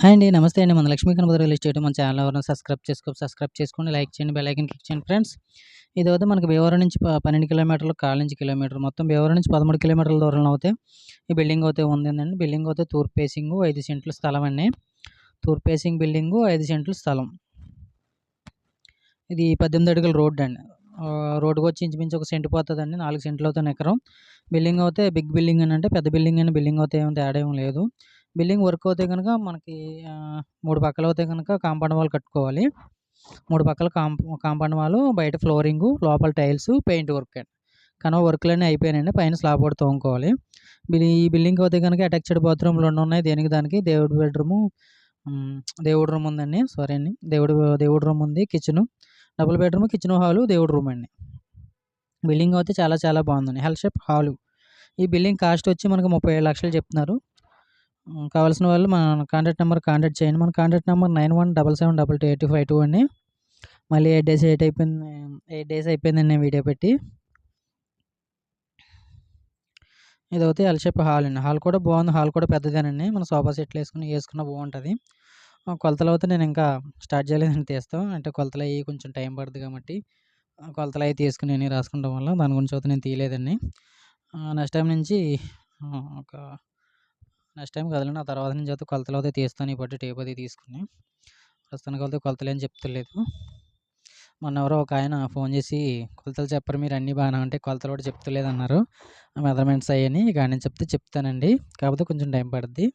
Hi అండి. నమస్తే అండి. మన లక్ష్మీ కనపద రిలీజ్ చేయడం మన ఛానల్ ఎవరైనా సబ్స్క్రైబ్ చేసుకో సబ్స్క్రైబ్ చేసుకోండి. లైక్ చేయండి. బెల్ క్లిక్ చేయండి ఫ్రెండ్స్. ఇదైతే మనకి భీమవరం నుంచి ప 12 కిలోమీటర్లు, కాళ్ళ నుంచి కిలోమీటర్ మొత్తం భీమవరం నుంచి 13 కిలోమీటర్ల దూరంలో అయితే ఈ బిల్డింగ్ అయితే ఉందండి. బిల్డింగ్ అయితే తూర్పు ఫేసింగ్ 5 సెంట్ల స్థలం అండి. తూర్పు ఫేసింగ్ బిల్డింగ్ ఐదు సెంట్ల స్థలం. ఇది 18 అడుగుల రోడ్డు అండి. రోడ్డుకు వచ్చి ఇంచుమించు ఒక సెంటు పోతుందండి నాలుగు సెంట్లు అవుతుంది ఎకరం. బిల్డింగ్ అయితే బిగ్ బిల్డింగ్ అని అంటే పెద్ద బిల్డింగ్ అని బిల్డింగ్ అయితే ఏం తేడా ఏం లేదు. బిల్డింగ్ వర్క్ అవుతే కనుక మనకి ఆహ్, 3 పక్కల అవుతే కనుక కాంపౌండ్ వాల్ కట్టుకోవాలి. మూడు పక్కల కాంపౌండ్ వాల్, బయట ఫ్లోరింగు, లోపల టైల్స్, పెయింట్ వర్క్ అండి. కానీ వర్క్‌లన్నీ అయిపోయినాయండి. పైన స్లాబ్ కూడా తోముకోవాలి. ఈ బిల్డింగ్‌కి అయితే కనుక అటాచ్డ్ బాత్రూమ్‌లు రెండు ఉన్నాయి. దేనికి దానికి దేవుడి బెడ్‌రూము దేవుడి రూమ్ ఉందండి. సారీ అండి. దేవుడు దేవుడి రూమ్ ఉంది. Kitchen, double bedroom, kitchen hall, దేవుడి రూమ్ అండి. బిల్డింగ్ అయితే చాలా చాలా బాగుందండి. L shape hall. ఈ బిల్డింగ్ కాస్ట్ వచ్చి మనకు 37,00,000 చెప్తున్నారు. కావాల్సిన వాళ్ళు మన కాంటాక్ట్ నెంబర్ కాంటాక్ట్ చేయండి. మన contact number nine one double seven double two eight five two అండి. మళ్ళీ ఎయిట్ డేస్ ఎయిట్ అయిపోయింది ఎయిట్ డేస్ అయిపోయిందండి నేను వీడియో పెట్టి. ఇదైతే ఎల్ షేప్ హాల్ అండి. హాల్ కూడా బాగుంది. హాల్ కూడా పెద్దదేనండి. మన సోఫా సెట్లు వేసుకుని వేసుకున్నా బాగుంటుంది కొలతలు అయితే నేను ఇంకా స్టార్ట్ చేయలేదని తీస్తాం. అంటే కొలతలు అయ్యి కొంచెం టైం పడుతుంది కాబట్టి కొలతలు అయి తీసుకుని నేను రాసుకుంటాం వల్ల దాని గురించి అయితే నేను తీయలేదండి. నెక్స్ట్ టైం నుంచి ఒక నెక్స్ట్ టైం కాదులెండి. ఆ తర్వాత నుంచి అయితే కొలతలు అయితే తీస్తాను. ఈ టేప్ అది తీసుకొని. ప్రస్తుతానికైతే కొలతలు ఏం చెప్తలేదు. మొన్న ఎవరో ఒక ఆయన ఫోన్ చేసి కొలతలు చెప్పరు మీరు అన్నీ బాగానే అంటే కొలతలు కూడా చెప్తలేదన్నారు. మెజర్మెంట్స్ అయ్యని ఇక ఆయన చెప్తే చెప్తానండి. కాకపోతే కొంచెం టైం పడుద్ది.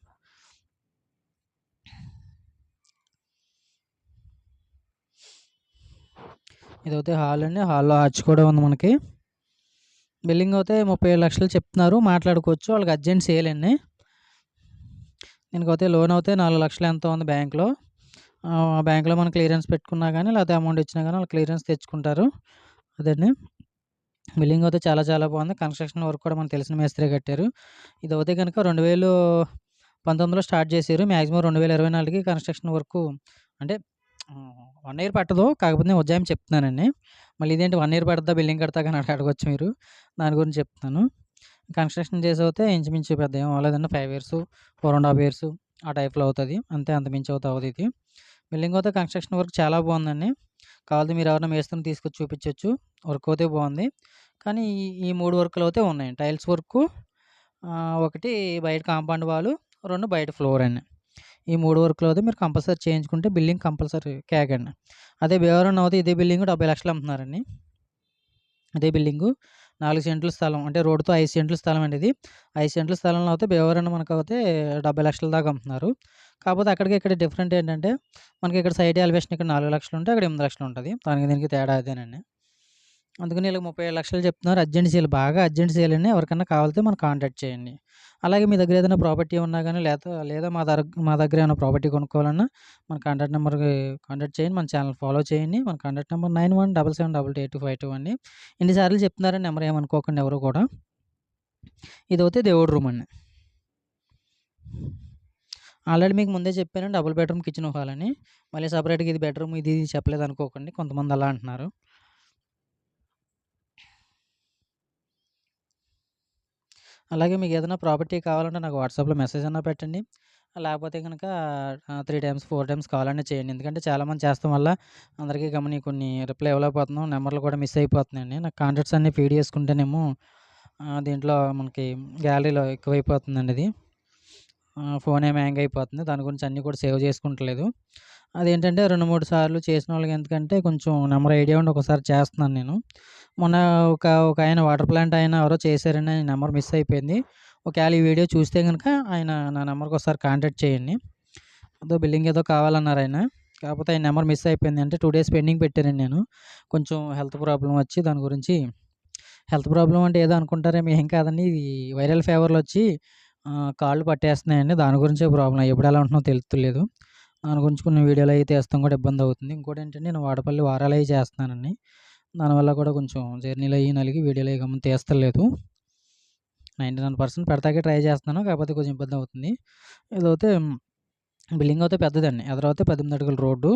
ఇదైతే హాల్ అండి. హాల్‌లో ఆర్చ్ కూడా ఉంది మనకి. బిల్డింగ్ అయితే 37,00,000 చెప్తున్నారు. మాట్లాడుకోవచ్చు. వాళ్ళకి అర్జెంట్ సేల్ అండి. దీనికైతే లోన్ అయితే 4,00,000 ఎంతో ఉంది బ్యాంక్‌లో. ఆహ్, బ్యాంక్‌లో మనం క్లియరెన్స్ పెట్టుకున్నా కానీ లేకపోతే అమౌంట్ ఇచ్చినా కానీ వాళ్ళు క్లియరెన్స్ తెచ్చుకుంటారు. అదండి. బిల్డింగ్ అయితే చాలా చాలా బాగుంది. కన్‌స్ట్రక్షన్ వర్క్ కూడా మనకు తెలిసిన మేస్త్రి కట్టారు. ఇది అయితే కనుక రెండు వేలు పంతొమ్మిదిలో స్టార్ట్ చేశారు. మ్యాక్సిమం రెండు వేల ఇరవై నాలుగుకి కన్‌స్ట్రక్షన్ వర్క్ అంటే వన్ ఇయర్ పట్టదు. కాకపోతే నేను ఉజ్జాయం చెప్తున్నానండి. మళ్ళీ ఇదేంటి వన్ ఇయర్ పడద్దా బిల్డింగ్ కడతా కానీ అడగొచ్చు మీరు. దాని గురించి చెప్తున్నాను. కన్‌స్ట్రక్షన్ చేసి చేసైతే ఇంచుమించు పెద్ద ఏం అవ్వలేదండి. Five years, four and half years ఆ టైప్‌లో అవుతుంది అంతే అంతమించి అయితే అవుతుంది ఇది. బిల్డింగ్ అయితే కన్‌స్ట్రక్షన్ వర్క్ చాలా బాగుందండి. కావాలంటే మీరు ఎవరైనా మేస్త్రిని తీసుకొచ్చి చూపించవచ్చు వర్క్ అయితే బాగుంది. కానీ ఈ ఈ మూడు వర్క్లు అయితే ఉన్నాయి. టైల్స్ వర్కు ఒకటి బయట కాంపౌండ్ వాల్, రెండు బయట ఫ్లోర్ అండి. ఈ మూడు వర్క్లు అయితే మీరు కంపల్సరీ చేయించుకుంటే బిల్డింగ్ కంపల్సరీ కేక్ అండి. అదే భీమవరంలో అయితే ఇదే బిల్డింగ్ 70,00,000 అమ్ముతున్నారండి. అదే బిల్డింగు నాలుగు సెంట్ల స్థలం అంటే రోడ్డుతో ఐదు సెంట్ల స్థలం అండి ఇది. ఐదు సెంట్ల స్థలంలో అయితే భీమవరం మనకు అయితే డెబ్బై లక్షల దాకా అమ్ముతున్నారు. కాకపోతే అక్కడికి ఇక్కడ డిఫరెంట్ ఏంటంటే మనకి ఇక్కడ సైడ్ ఎలివేషన్ ఇక్కడ 4,00,000 ఉంటే అక్కడ ఎనిమిది లక్షలు ఉంటుంది దానికి దీనికి తేడా అదేనండి. అందుకని ఇలా ముప్పై లక్షలు చెప్తున్నారు. అర్జెంట్ సేల్ బాగా అర్జెంట్ సేల్ అండి. ఎవరికన్నా కావాలితే మనం కాంటాక్ట్ చేయండి. అలాగే మీ దగ్గర ఏదైనా ప్రాపర్టీ ఉన్నా కానీ లేదా లేదా మా దగ్గర మా దగ్గర ఏమైనా ప్రాపర్టీ కొనుక్కోవాలన్నా మన కాంటాక్ట్ నెంబర్కి కాంటాక్ట్ చేయండి. మన ఛానల్ ఫాలో చేయండి. మన కాంటాక్ట్ నంబర్ 9177728252 అండి. ఇన్ని సార్లు చెప్తున్నారని నెంబర్ ఏమనుకోకండి ఎవరు కూడా. ఇదైతే దేవుడు రూమ్ అండి. ఆల్రెడీ మీకు ముందే చెప్పాను డబుల్ బెడ్‌రూమ్, కిచెన్ హాల్ అని. మళ్ళీ సెపరేట్‌గా ఇది బెడ్‌రూమ్ ఇది చెప్పలేదు అనుకోకండి. కొంతమంది అలా అంటున్నారు. అలాగే మీకు ఏదైనా ప్రాపర్టీ కావాలంటే నాకు వాట్సాప్‌లో మెసేజ్ అన్నా పెట్టండి. లేకపోతే కనుక three times, four times call అన్నా చేయండి. ఎందుకంటే చాలామంది చేస్తాం వల్ల అందరికీ గమని కొన్ని రిప్లై ఇవ్వలేకపోతున్నాం. నెంబర్‌లు కూడా మిస్ అయిపోతున్నాయండి. నాకు కాంటాక్ట్స్ అన్నీ ఫీడ్ చేసుకుంటేనేమో దీంట్లో మనకి గ్యాలరీలో ఎక్కువైపోతుందండి ఇది. ఫోన్ ఏమి హ్యాంగ్ అయిపోతుంది. దాని గురించి అన్నీ కూడా సేవ్ చేసుకుంటలేదు. అదేంటంటే 2, 3 సార్లు చేసిన వాళ్ళకి ఎందుకంటే కొంచెం నెంబర్ ఐడియా ఉండి ఒకసారి చేస్తున్నాను నేను. మొన్న ఒక ఒక ఆయన వాటర్ ప్లాంట్ ఆయన ఎవరో చేశారని ఆయన నెంబర్ మిస్ అయిపోయింది. ఒకవేళ ఈ వీడియో చూస్తే కనుక ఆయన నా నెంబర్‌కి ఒకసారి కాంటాక్ట్ చేయండి. అదో బిల్డింగ్ ఏదో కావాలన్నారు ఆయన. కాకపోతే ఆయన నెంబర్ మిస్ అయిపోయింది. అంటే టూ డేస్ పెండింగ్ పెట్టానండి నేను. కొంచెం హెల్త్ ప్రాబ్లం వచ్చి దాని గురించి హెల్త్ ప్రాబ్లం అంటే ఏదో అనుకుంటారేమో ఏం కాదండి. ఇది వైరల్ ఫీవర్‌లు వచ్చి కాళ్ళు పట్టేస్తున్నాయండి. దాని గురించే ప్రాబ్లం ఎప్పుడు ఎలా ఉంటుందో తెలుస్తలేదు. దాని గురించి కొన్ని వీడియోలు అవి తీస్తాం కూడా ఇబ్బంది అవుతుంది. ఇంకోటేంటంటే నేను వాడపల్లి వారాలు అవి చేస్తున్నానండి. దానివల్ల కూడా కొంచెం జర్నీలు అయ్యి నలిగి వీడియోలు అవి గమని తీస్తలేదు. 99% పెడతాకే ట్రై చేస్తున్నాను. కాకపోతే కొంచెం ఇబ్బంది అవుతుంది. ఇదైతే బిల్డింగ్ అయితే పెద్దదండి. ఎదరైతే 18 అడుగుల రోడ్డు.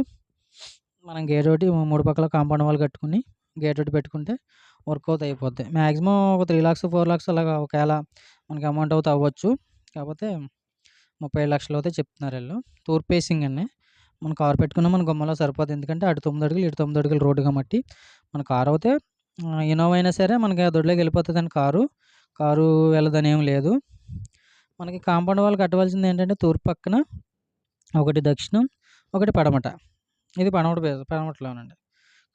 మనం గేట్ ఒకటి మూడు పక్కల కాంపౌండ్ వాల్ కట్టుకొని గేట్ ఒకటి పెట్టుకుంటే వర్క్ అయిపోద్ది. మ్యాక్సిమం ఒక 3,00,000, 4,00,000 అలాగా ఒకవేళ మనకి అమౌంట్ అయితే అవ్వచ్చు. కాకపోతే ముప్పై లక్షలు అయితే చెప్తున్నారు వీళ్ళు తూర్పు ఫేసింగ్ అండి. మన కారు పెట్టుకున్నా మన గుమ్మలో సరిపోతుంది ఎందుకంటే అటు తొమ్మిది అడుగులు, ఇటు తొమ్మిది అడుగులు రోడ్డు కాబట్టి మన కారు అయితే ఇనోవా అయినా సరే మనకి ఆ దొడ్లోకి అని కారు. కారు వెళ్ళదని ఏం లేదు. మనకి కాంపౌండ్ వాల్ కట్టవలసింది ఏంటంటే తూర్పు పక్కన, ఒకటి దక్షిణం, ఒకటి పడమట. ఇది పడమట పడమటలోనండి.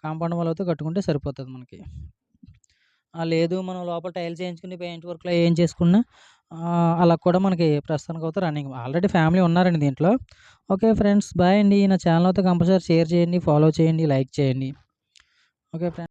కాంపౌండ్ వాల్ అయితే కట్టుకుంటే సరిపోతుంది మనకి. లేదు మనం లోపల టైల్స్ చేయించుకుని పెయింట్ వర్క్లో ఏం చేసుకున్నా అలా కూడా మనకి ప్రస్తుతానికి అవుతారు రన్నింగ్ ఆల్రెడీ ఫ్యామిలీ ఉన్నారండి దీంట్లో. ఓకే ఫ్రెండ్స్ బాయ్ అండి. నా ఛానల్ అయితే కంపల్సరీ షేర్ చేయండి, ఫాలో చేయండి, లైక్ చేయండి. Okay friends.